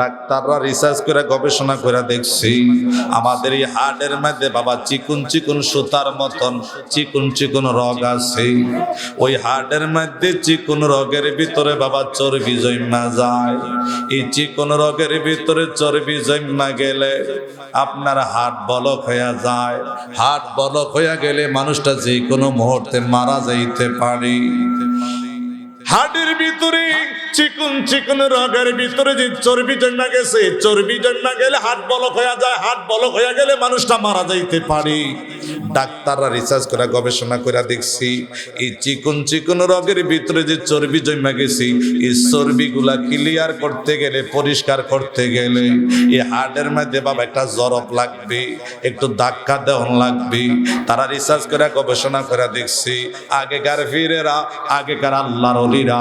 ডাক্তাররা রিসার্চ করে গবেষণা করে দেখছি, আমাদের এই হার্টের মধ্যে বাবা চিকুন চিকুন সুতার মতন চিকুন চিকুন রগ আছে। ওই হার্টের মধ্যে চিকুন রোগের ভিতরে বাবা চর্বি জন্মা যায়। এই চিকুন রোগের ভিতরে চর্বি জন্মা গেলে আপনার হাট বলক হয়ে যায়। হাট বলক হয়ে গেলে মানুষটা যে কোনো মুহূর্তে মারা যাইতে পারে। হাড়ের ভিতরে চিকুন চিকুন রগের ভিতরে যে চর্বি জন্মা গেছে, চর্বি জন্মা গেলে হাট বলক হয়ে যায় হাট বলক হয়ে গেলে মানুষটা মারা যাইতে পারে। ডাক্তাররা রিসার্চ করে, গবেষণা করে দেখছি, এই চিকুন চিকুন রগের ভিতরে যে চর্বি জন্মা গেছে, এই চর্বিগুলা ক্লিয়ার করতে গেলে, পরিষ্কার করতে গেলে, এই হার্টের মধ্যে বাবা একটা জরব লাগবে, একটু ধাক্কা দেওয়ান লাগবে। তারা রিসার্চ করে, গবেষণা করে দেখছি, আগেকার ফিরেরা আগেকার আল্লাহর অলিরা,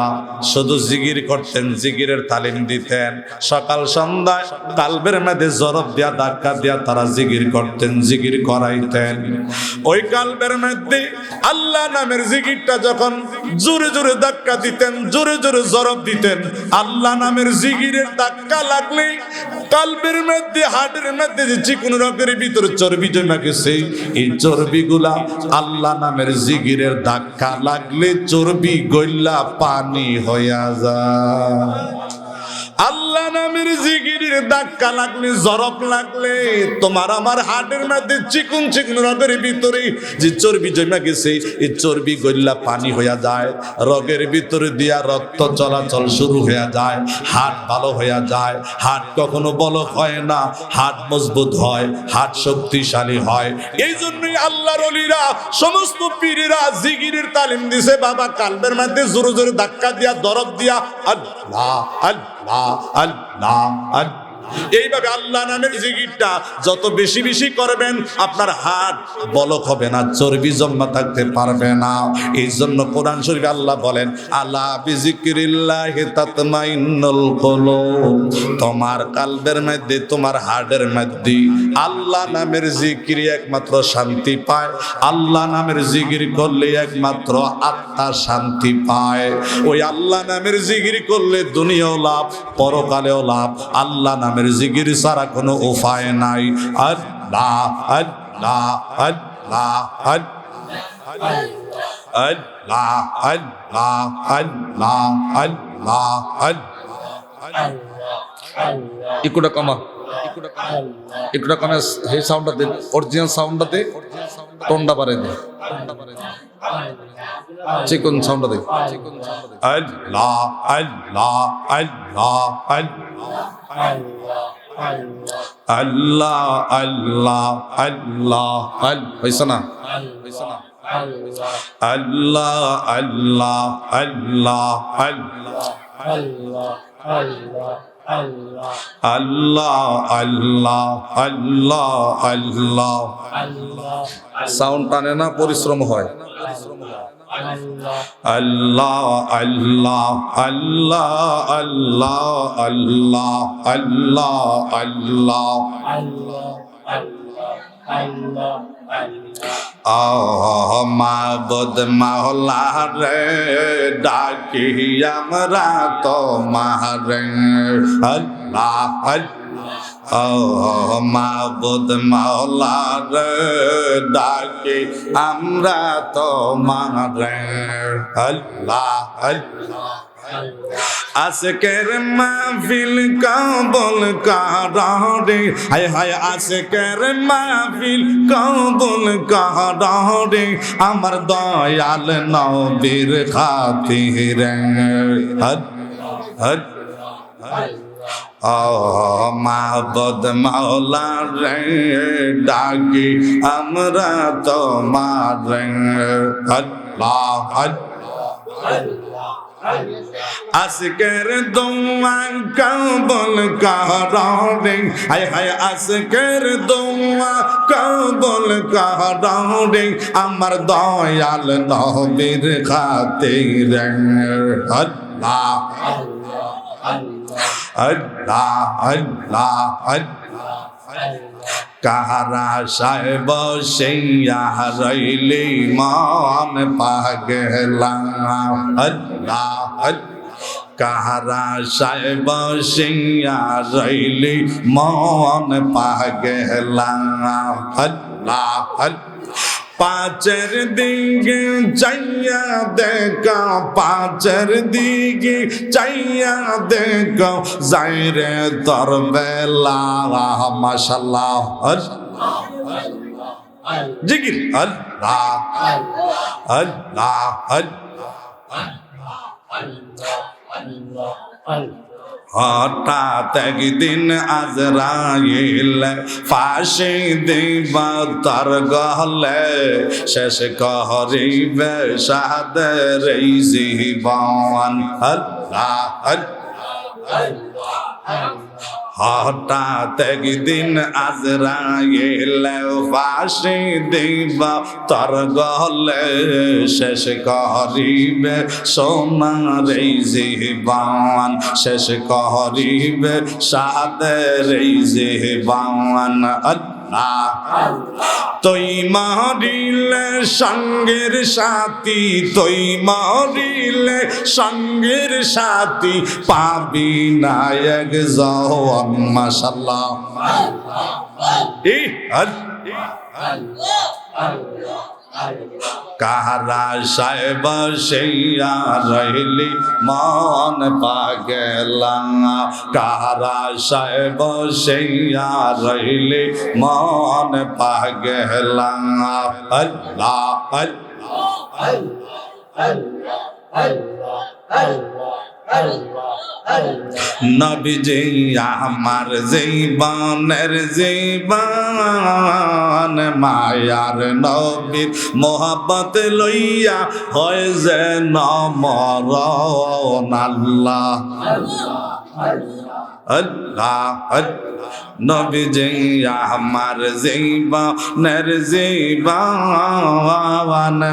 শুধু জিগির করতেন জিগিরের তালিম দিতেন। সকাল, সন্ধ্যায় কালবের মধ্যে জরব দিয়া ধাক্কা দিয়া তারা জিগির করতেন জিগির করাইতেন। ওই কালবের মধ্যে আল্লাহ নামের জিগিরটা যখন জোরে জোরে ধাক্কা দিতেন, জোরে জোরে জরব দিতেন, আল্লাহ নামের জিগিরের ধাক্কা লাগলে কালবের মধ্যে, হাটের মধ্যে যে চিকুন রকের ভিতরে চর্বি জমা গেছে, এই চর্বিগুলা আল্লাহ নামের জিগিরের ধাক্কা লাগলে চর্বি গইল্লা পানি হইয়া যায়। Amen. আল্লাহ নামের জিগিরের ধাক্কা লাগলে, জরক লাগলে, তোমার আমার হাটের মধ্যে চিকুন চিকুন রগের ভিতরে যে চর্বি জমা গেছে, এই চর্বি গল্লা পানি হইয়া যায়, রগের ভিতরে দিয়া রক্ত চলাচল শুরু হইয়া যায়, হাট ভালো হইয়া যায়, হাট কখনো বলক হয় না, হাট মজবুত হয়, হাট শক্তিশালী হয়। এই জন্যই আল্লাহর অলিরা, সমস্ত পীরেরা জিগিরির তালিম দিছে, বাবা কালবের মধ্যে জোরে জোরে ধাক্কা দিয়া, দরদ দিয়া, আল্লাহ আল্লাহ আল্লাহ আল্লাহ এইভাবে আল্লাহ নামের জিগিরটা যত বেশি বেশি করবেন, আপনার হাত বলক হবে না, চর্বি জমা থাকতে পারবে না। এই জন্য কোরআন শরীফ আল্লাহ বলেন আল্লাহ তোমার কালবের মধ্যে, তোমার হার্টের মধ্যে আল্লাহ নামের জিকির একমাত্র শান্তি পায়। আল্লাহ নামের জিকির করলে একমাত্র আত্মা শান্তি পায়। ওই আল্লাহ নামের জিকির করলে দুনিয়াও লাভ, পরকালেও লাভ। আল্লাহ নামের জিকির ছাড়া কোনো উপায় নাই। আল্লাহ আল্লাহ আল্লাহ আল্লাহ আল্লাহ আল্লাহ আল্লাহ আল্লাহ। ইকুটা কমা ইকুটা কমে সেই সাউন্ডটা দে অরিজিনাল সাউন্ডটা দে। টোনটা পারে দে। চিকন সাউন্ডটা দে। আল্লাহ আল্লাহ আল্লাহ আল্লাহ আল্লাহ আল্লাহ আল হইছে না? হইছে না আল্লাহ আল্লাহ আল্লাহ আল্লাহ আল্লাহ আল্লাহ। আল্লাহ আল্লাহ আল্লাহ আল্লাহ সাউন্ড টানে না পরিশ্রম হয় আল্লাহ আল্লাহ আল্লাহ আল্লাহ আল্লাহ আল্লাহ আল্লাহ মাবদ মাহলার ডাকি আমরা তোমার। আল্লাহ আল্লাহ মাবদ মাহলার ডাকি আমরা তোমার। আল্লাহ আল্লাহ আজকের মাহফিল কবল কারে হায় হায়, আজকের মাহফিল কবল কারে আমার দয়াল নবীর খাতির। হদ হদ মাবদ মাওলা রে ডাকি আমরা তোমার। আল্লাহ আল্লাহ আজকের দোয়া কবল কারে হায় হায়, আজকের দোয়া কবল কারে আমার দয়াল নবীর আল্লাহ আল্লাহ আল্লাহ আল্লাহ। কাহারা সাহেব সেইয়া রইলি, মন পাগলা। আল্লাহ। কাহারা সাহেব সিংয়া রইলি, মন পাগেলা। আল্লাহ আল্লাহ পাঁচের দিকে চাইয়া দেখা, পাঁচের দিকে চাইয়া দেখো যাই রে তোর বেলা। মাসাল্লাহ জিকির আল্লাহ আল্লাহ হঠাৎ একদিন আজরাইল ফাঁসি দিব তার গহলে শেষ করিবে সাদের জীবন। আল্লাহ। হঠাৎ একদিন আজরাইল ফাঁসি দিব, তর গলে শেষ করিবে সোনার জীবন, শেষ করিবে সাদের জীবন। আল্লাহ তৈ মারিলে সঙ্গের সাথী তৈ মারিলে সঙ্গের সাথী পাবি নায়ক জওয়ান মাশাল্লাহ এই কাহারা সাহেব সেইরা রহিলি মন পাগেলা কাহারা সাহেব সেইরা রহিলি মন পাগেলা আল্লাহ। নবীজি আমার জীবনের জীবন মায়ার নবীর মোহাবত লইয়া হয় যে নমর আল্লাহ আল্লাহ। নবীজি আমার জীবনের জীবন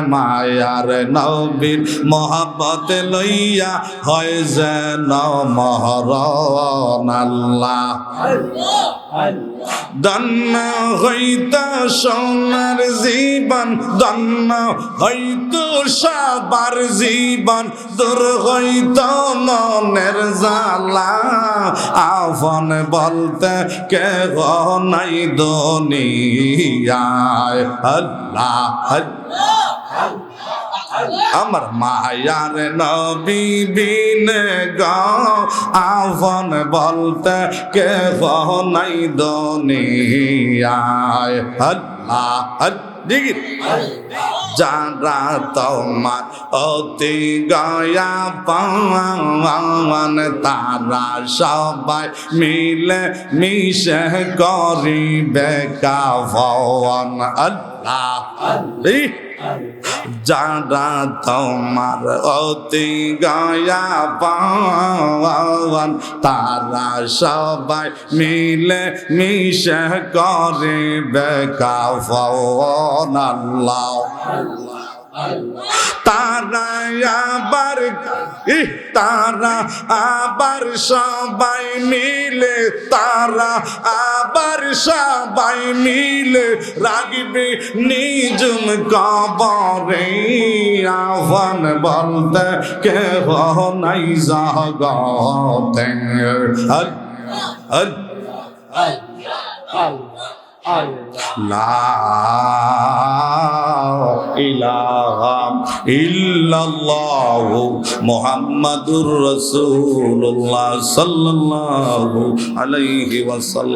মায়ার নবীর মোহাবত লইয়া হয় যেন মহরণ আল্লাহ দন্ন হইত সোনার জীবন দন্ন হইত সবার জীবন, দূর হইত মনের জালা আফন বলতে কে নাই দুনিয়ায়। আল্লাহ। আমার মায়ার নবী বিন গান বলতে কে নাই দুনিয়ায়। যারা তোমার অতি গয়া পাওয়ান, তারা সবাই মিলে মিশে করিবে কাফন আল্লাহ যারা তোমার অতি গয়া পাওয়ান তারা সবাই মিলে মিশে করিবে কাফন আল্লাহ। তারা আবার তারা আবার সবাই মিলে, তারা আবার সবাই মিলে রাগবে নিজুম কবরে। আহ্বান বলতে কে নাই জগতে। হল হল লা ইলাহা ইল্লাল্লাহু মুহাম্মাদুর রাসূলুল্লাহ ওয়াসাল্লাম।